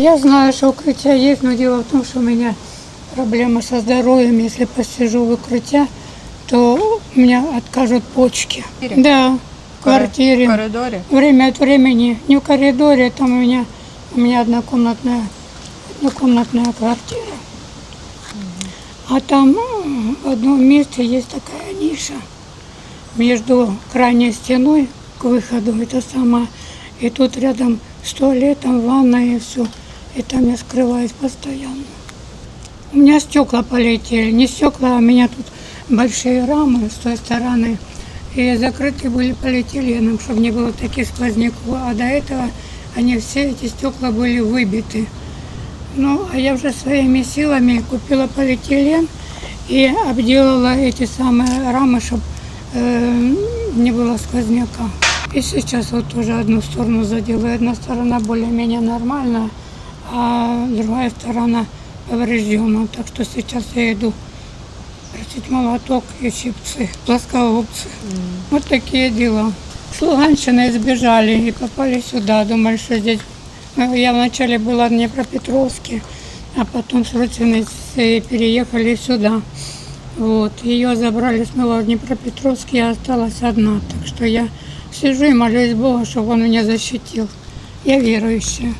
Я знаю, что укрытие есть, но дело в том, что у меня проблема со здоровьем. Если посижу в укрытие, то у меня откажут почки. квартире? Да, в квартире. В коридорі? Время от времени, не в коридоре, там у меня, у меня однокомнатная, однокомнатная квартира. А там м, в одном месте есть такая ниша между крайней стеной к выходу, это сама, и тут рядом с туалетом, ванной и все. И там я скрываюсь постоянно. У меня стекла полетели, не стекла, а у меня тут большие рамы с той стороны. И закрыты были полиэтиленом, чтобы не было таких сквозняков. А до этого они все эти стекла были выбиты. Ну, а я уже своими силами купила полиэтилен и обделала эти самые рамы, чтобы не было сквозняка. И сейчас вот тоже одну сторону заделаю. Одна сторона более-менее нормальная, а другая сторона повреждена. Так что сейчас я иду просить молоток и щипцы, плоскогубцы. Вот такие дела. С Луганщины сбежали и попали сюда. Думали, что здесь... Ну, Я вначале была в Днепропетровске, а потом с родственницей переехали сюда. Вот. Ее забрали снова в Днепропетровск, я осталась одна. Так что я сижу и молюсь Богу, чтобы он меня защитил. Я верующая.